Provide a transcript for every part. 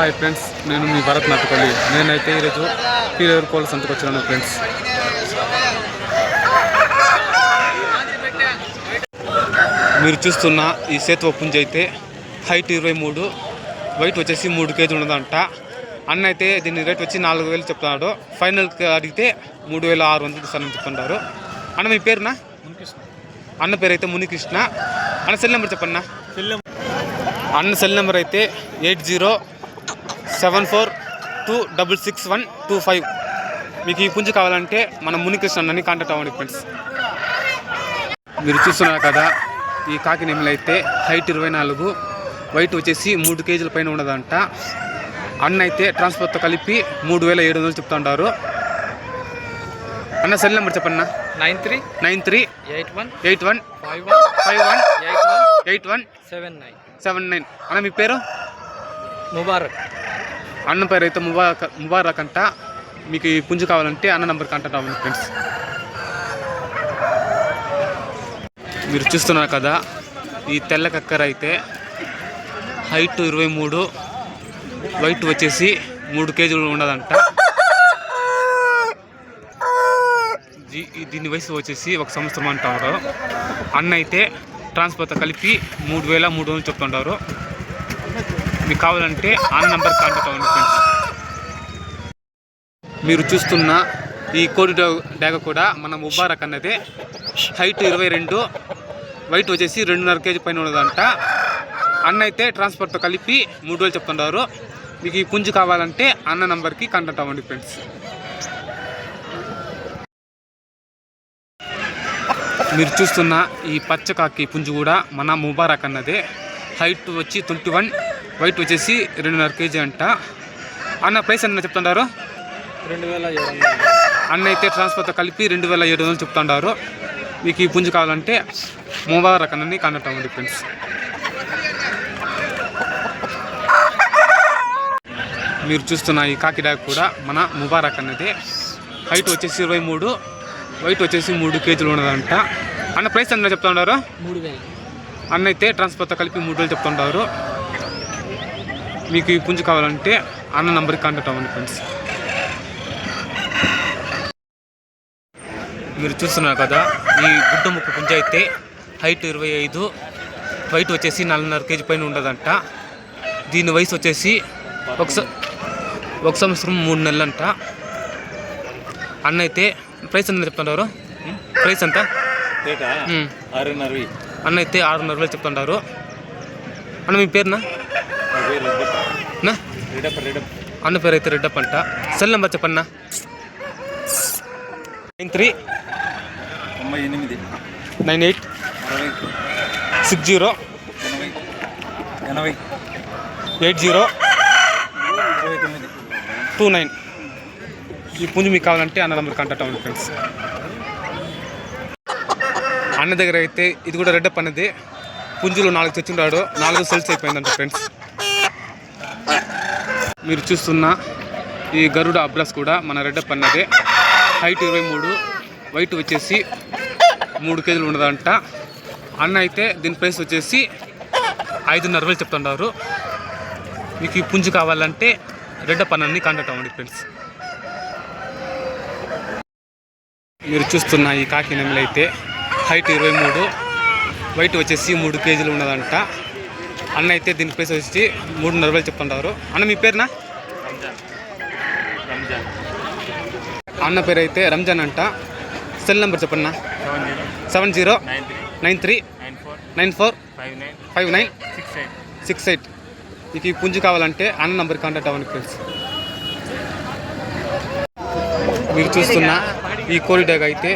Hi friends నేను మీ భరత్ నాటుపల్లి. నేనైతే ఈరోజు పీలేరు కోళ్ళ సంతకు వచ్చినాను ఫ్రెండ్స్. మీరు చూస్తున్న ఈ సేతువ పుంజ అయితే హైట్ ఇరవై మూడు వెయిట్ వచ్చేసి మూడు కేజీ ఉన్నదంట. అన్న అయితే దీని రేట్ వచ్చి నాలుగు వేలు చెప్తున్నాడు. ఫైనల్కి అడిగితే మూడు వేల ఆరు వందలు ఇస్తానని చెప్తున్నారు. అన్న మీ పేరునా? అన్న పేరు అయితే మునికృష్ణ. అన్న సెల్ నెంబర్ చెప్పన్నా? అన్న సెల్ నెంబర్ అయితే eight zero seven four two double six one two five. మీకు ఈ పుంజు కావాలంటే మన మునికృష్ణ అన్నని కాంటాక్ట్ అవ్వండి ఫ్రెండ్స్. మీరు చూస్తున్నారు కదా ఈ కాకి నెమలి అయితే హైట్ ఇరవై నాలుగు వెయిట్ వచ్చేసి మూడు కేజీల పైన ఉన్నదంట. అన్న అయితే ట్రాన్స్పోర్ట్తో కలిపి మూడు వేల ఏడు వందలు చెప్తుంటారు. అన్న cell number చెప్పన్న nine three nine three eight one eight one five one five one eight one eight one seven nine. Seven nine. అన్న మీ పేరు? ముబారక్. అన్న పేరు అయితే ముబారక్ ముబారక్ అంట. మీకు ఈ పుంజు కావాలంటే అన్న నెంబర్ కాంటాక్ట్ అవ్వండి ఫ్రెండ్స్. మీరు చూస్తున్నారు కదా ఈ తెల్ల కక్కర అయితే హైట్ ఇరవై మూడు వైట్ వచ్చేసి మూడు కేజీలు ఉండదంట. దీని వయసు వచ్చేసి ఒక సంవత్సరం అంటారు. అన్న అయితే ట్రాన్స్పోర్ట్ కలిపి మూడు వేల మూడు వందలు చెప్తుంటారు. మీకు కావాలంటే ఆ నెంబర్ కాంటాక్ట్ అవ్వండి ఫ్రెండ్స్ మీరు చూస్తున్న ఈ కోడి డా- డాగ కూడా మన ముబారక్ అన్నదే. హైట్ ఇరవై రెండు వైట్ వచ్చేసి రెండున్నర కేజీ పైన ఉన్నదంట. అన్న అయితే ట్రాన్స్పోర్ట్తో కలిపి మూడు వేలు చెప్తున్నారు. మీకు ఈ పుంజు కావాలంటే అన్న నంబర్కి కాంటాక్ట్ అవ్వండి ఫ్రెండ్స్ మీరు చూస్తున్న ఈ పచ్చకాకి పుంజు కూడా మన ముబారక్ అన్నదే. హైట్ వచ్చి ట్వంటీ వన్ వెయిట్ వచ్చేసి రెండున్నర కేజీ అంట. అన్న ప్రైస్ అన్న చెప్తుంటారు రెండు వేల అన్న అయితే ట్రాన్స్పోర్ట్తో కలిపి రెండు వేల ఏడు వందలు చెప్తుంటారు మీకు ఈ పుంజు కావాలంటే ముబారక్ అన్నని కాంటాక్ట్ అవ్వండి ఫ్రెండ్స్ మీరు చూస్తున్న ఈ కాకిడాక్ కూడా మన ముబారక్ అన్నది హైట్ వచ్చేసి ఇరవై మూడు వెయిట్ వచ్చేసి మూడు కేజీలు ఉన్నదంట. అన్న ప్రైస్ అన్న చెప్తున్నారు మూడు వేలు. అన్న అయితే ట్రాన్స్పోర్ట్తో కలిపి మూడు వేలు చెప్తుంటారు. మీకు ఈ పుంజు కావాలంటే అన్న నంబర్కి కాంటాక్ట్ అవ్వండి ఫ్రెండ్స్ మీరు చూస్తున్నారు కదా ఈ గుడ్డ ముక్కు పుంజ అయితే హైట్ ఇరవై ఐదు వెయిట్ వచ్చేసి నాలుగున్నర కేజీ పైన ఉండదంట. దీని వయసు వచ్చేసి ఒక ఒక సంవత్సరం మూడు నెలలంట. అన్న అయితే ప్రైస్ ఎంత చెప్తుంటారు? ప్రైస్ ఎంత? అన్న అయితే ఆరున్నర వేలు చెప్తుంటారు. అన్న మీ పేరునా? అన్న పేరు అయితే రెడ్డప్ప అంట. సెల్ నెంబర్ చెప్పన్నా? నైన్ త్రీ తొంభై ఎనిమిది. నైన్ ఎయిట్ సిక్స్ జీరో ఎనభై. Eight zero two nine. ఈ పుంజు మీకు కావాలంటే అన్న నెంబర్ కాంటాక్ట్ అవ్వండి ఫ్రెండ్స్. అన్న దగ్గర అయితే ఇది కూడా రెడ్డప్ అన్నది. పుంజులు నాలుగు తెచ్చుంటాడు నాలుగు సెల్స్ అయిపోయిందంట ఫ్రెండ్స్ మీరు చూస్తున్న ఈ గరుడ అబ్రాస్ కూడా మన రెడ్డప్ అన్నది. హైట్ ఇరవై మూడు. వైట్ వచ్చేసి మూడు కేజీలు ఉండదంట అన్న అయితే దీని ప్రైస్ వచ్చేసి ఐదున్నర వేలు చెప్తుంటారు మీకు ఈ పుంజు కావాలంటే రెడ్డ పన్నని కాంటాక్ట్ అవ్వండి ఫ్రెండ్స్ మీరు చూస్తున్న ఈ కాకి అయితే హైట్ ఇరవై మూడు వెయిట్ వచ్చేసి మూడు కేజీలు ఉన్నదంట. అన్న అయితే దీని ప్రైస్ వచ్చి మూడున్నర వేలు చెప్తుంటారు. అన్న మీ పేరునా? అన్న పేరు అయితే రంజాన్ అంట. సెల్ నెంబర్ చెప్పన్నా seven zero. Nine three. Nine four. Nine four five nine. Six eight. మీకు ఈ పుంజు కావాలంటే అన్న నంబర్ కాంటాక్ట్ అవ్వండి ఫ్రెండ్స్ మీరు చూస్తున్న ఈ కోడి డాగ్ అయితే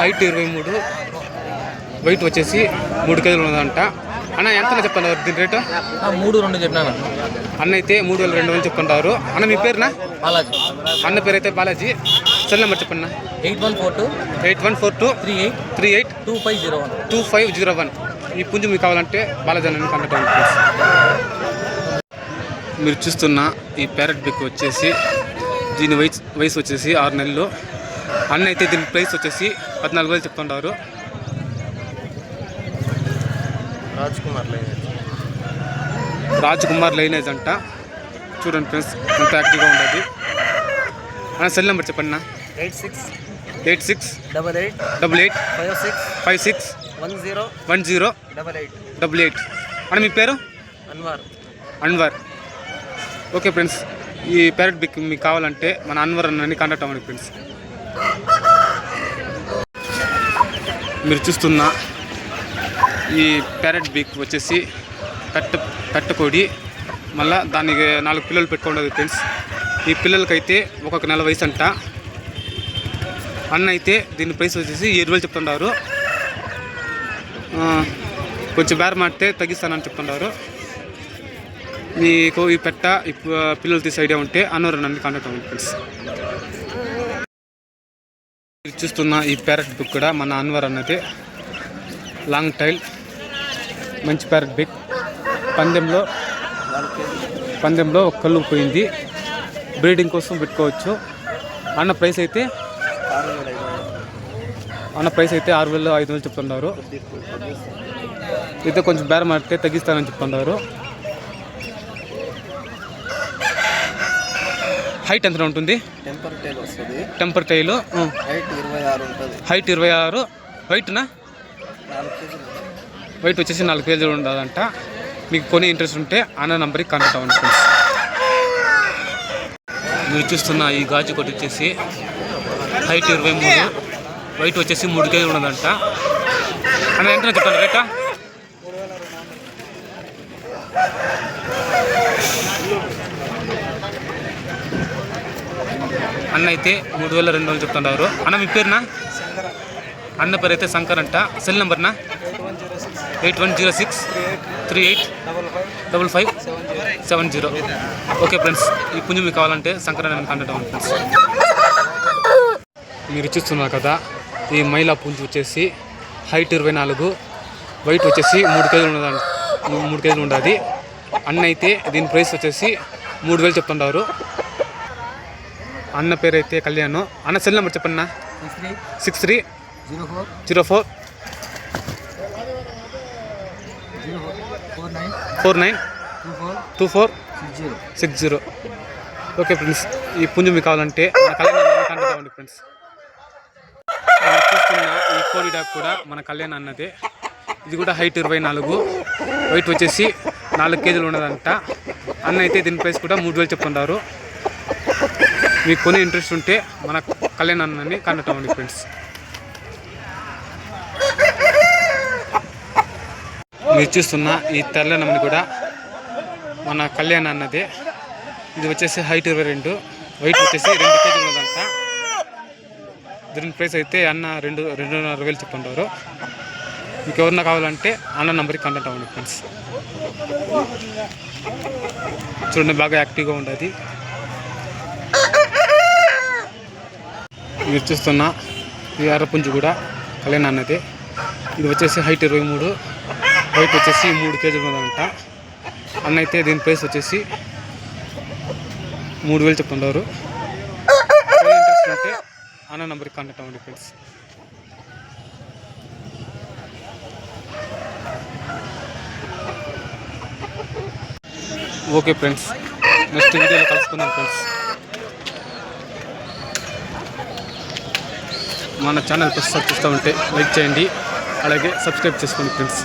హైట్ ఇరవై మూడు వెయిట్ వచ్చేసి మూడు కేజీలు ఉన్నదంట. అన్న ఎంత చెప్తున్నారు దీని రేటు? మూడు రెండు చెప్పినాను. అన్న అయితే మూడు వేల రెండు వందలు చెప్తుంటారు అన్న మీ పేరునా? బాలాజీ. అన్న పేరు అయితే Balaji. Cell number చెప్పన్న eight one four two eight one four two three eight three eight two five zero one. Two five zero one. ఈ పుంజు మీకు కావాలంటే బాలాజీ అన్నని కాంటాక్ట్ అవ్వండి మీరు చూస్తున్న ఈ ప్యారెట్ బిక్ వచ్చేసి దీని వయసు వయసు వచ్చేసి ఆరు నెలలు. అన్న అయితే దీని ప్రైస్ వచ్చేసి పద్నాలుగు వేలు చెప్తుంటారు రాజ్ కుమార్ లేదు రాజ్ కుమార్ లైనేజ్ అంట. చూడండి ఫ్రెండ్స్ ఎంత యాక్టివ్గా ఉండదు. అన్న సెల్ నెంబర్ చెప్పండి అన్న. Eight six eight six double eight double eight five six five six one zero one zero double eight double eight. అన్న మీ పేరు? అన్వార్. అన్వర్. ఓకే ఫ్రెండ్స్ ఈ ప్యారెట్ బిక్ మీకు కావాలంటే మన అన్వర్ అన్నని కాంటాక్ట్ అవ్వండి ఫ్రెండ్స్. మీరు చూస్తున్న ఈ ప్యారెట్ బీక్ వచ్చేసి పెట్ట పెట్టకోడి మళ్ళా దానికి నాలుగు పిల్లలు పెట్టుకోండి ఫ్రెండ్స్ ఈ పిల్లలకైతే ఒక్కొక్క నెల వయసు అంట. అన్న అయితే దీని ప్రైస్ వచ్చేసి ఏడు వేలు చెప్తున్నారు కొంచెం బేర మాడితే తగ్గిస్తానని చెప్తున్నారు మీకు ఈ పెట్ట ఈ పిల్లలు తీసే ఐడియా ఉంటే అన్నవరం నన్ను కాంటాక్ట్ అవ్వండి ఫ్రెండ్స్ మీరు చూస్తున్న ఈ ప్యారెట్ బుక్ కూడా మన అన్వర్ అన్నది. లాంగ్ టైల్ మంచి ప్యారెట్ బిక్ పందెంలో పందెంలో ఒక కళ్ళు పోయింది. బ్రీడింగ్ కోసం పెట్టుకోవచ్చు. అన్న ప్రైస్ అయితే అన్న ప్రైస్ అయితే ఆరు వేలు ఐదు వేలు చెప్తున్నారు. అయితే కొంచెం బేరం ఆడితే తగ్గిస్తానని చెప్తున్నారు. హైట్ ఎంత ఉంటుంది? టెంపర్ టైల్ వస్తుంది. టెంపర్ టైలు హైట్ ఇరవై ఆరు ఉంటుంది. హైట్ ఇరవై ఆరు. వైట్నా వెయిట్ వైట్ వచ్చేసి నాలుగు కేజీలు ఉండదంట మీకు కొన్ని ఇంట్రెస్ట్ ఉంటే అన్న నంబర్కి కాంటాక్ట్ అవ్వండి ఫ్రెండ్స్ మీరు చూస్తున్న ఈ గాజు కొట్టి వచ్చేసి హైట్ ఇరవై మూడు వైట్ వచ్చేసి మూడు కేజీలు ఉండదంట అన్న ఎంత చెప్తాను రేటా అన్న అయితే మూడు వేల రెండు వందలు చెప్తున్నారు. అన్న మీ పేరునా? అన్న పేరు అయితే శంకర్ అంట. Cell నెంబర్నా? Eight one zero six three eight double five seven zero. Okay friends ఈ పుంజు మీకు కావాలంటే అని కాంటాక్ట్ అవ్వండి ఫ్రెండ్స్. మీరు చూస్తున్నారు కదా ఈ మైలా పుంజు వచ్చేసి హైట్ ఇరవై నాలుగు వైట్ వచ్చేసి మూడు కేజీలు ఉన్నదండి మూడు కేజీలు ఉండదు. అన్న అయితే దీని ప్రైస్ వచ్చేసి మూడు వేలు చెప్తుంటారు. అన్న పేరు అయితే కళ్యాణ్. అన్న సెల్ నెంబర్ చెప్పన్నా six three zero four zero four zero four nine? Two four? Six zero. Six zero okay friends ఈ పుంజు మీకు కావాలంటే మన కళ్యాణ్ కాంటాక్ట్ అవ్వండి ఫ్రెండ్స్. చూస్తున్న ఈ కోడి డాగ్ కూడా మన కళ్యాణ్ అన్నదే. ఇది కూడా హైట్ ఇరవై నాలుగు. వెయిట్ వచ్చేసి నాలుగు కేజీలు ఉన్నదంట. అన్న అయితే దీని ప్రైస్ కూడా మూడు వేలు చెప్తుంటారు మీకు కొని ఇంట్రెస్ట్ ఉంటే మన కళ్యాణ్ అన్నని కాంటాక్ట్ అవ్వండి ఫ్రెండ్స్. మీరు చూస్తున్న ఈ తెల్లనమ్మని కూడా మన కళ్యాణ్ అన్నదే. ఇది వచ్చేసి హైట్ ఇరవై రెండు వెయిట్ వచ్చేసి రెండు కేజీ ఉన్నదంట. దీని ప్రైస్ అయితే అన్న రెండు రెండున్నర వేలు చెప్తుంటారు. మీకు ఎవరన్నా కావాలంటే అన్న నంబర్కి కాంటాక్ట్ అవ్వండి ఫ్రెండ్స్ చూడండి బాగా యాక్టివ్గా ఉండదు. మీరు చూస్తున్న ఈ అరపుంజు కూడా కళ్యాణ్ అన్నదే. ఇది వచ్చేసి హైట్ ఇరవై మూడు వెయిట్ వచ్చేసి మూడు కేజీలు ఉన్నదంట అన్న అయితే దీని ప్రైస్ వచ్చేసి మూడు వేలు చెప్తుంటారు. ఇంట్రెస్ట్ ఉంటే అన్న నంబర్కి కాంటాక్ట్ అవ్వండి ఫ్రెండ్స్ ఓకే ఫ్రెండ్స్ నెక్స్ట్ వీడియోలో కలుసుకుందాం ఫ్రెండ్స్ మన ఛానల్ ప్రస్తుతం చూస్తూ ఉంటే లైక్ చేయండి. అలాగే సబ్స్క్రైబ్ చేసుకోండి ఫ్రెండ్స్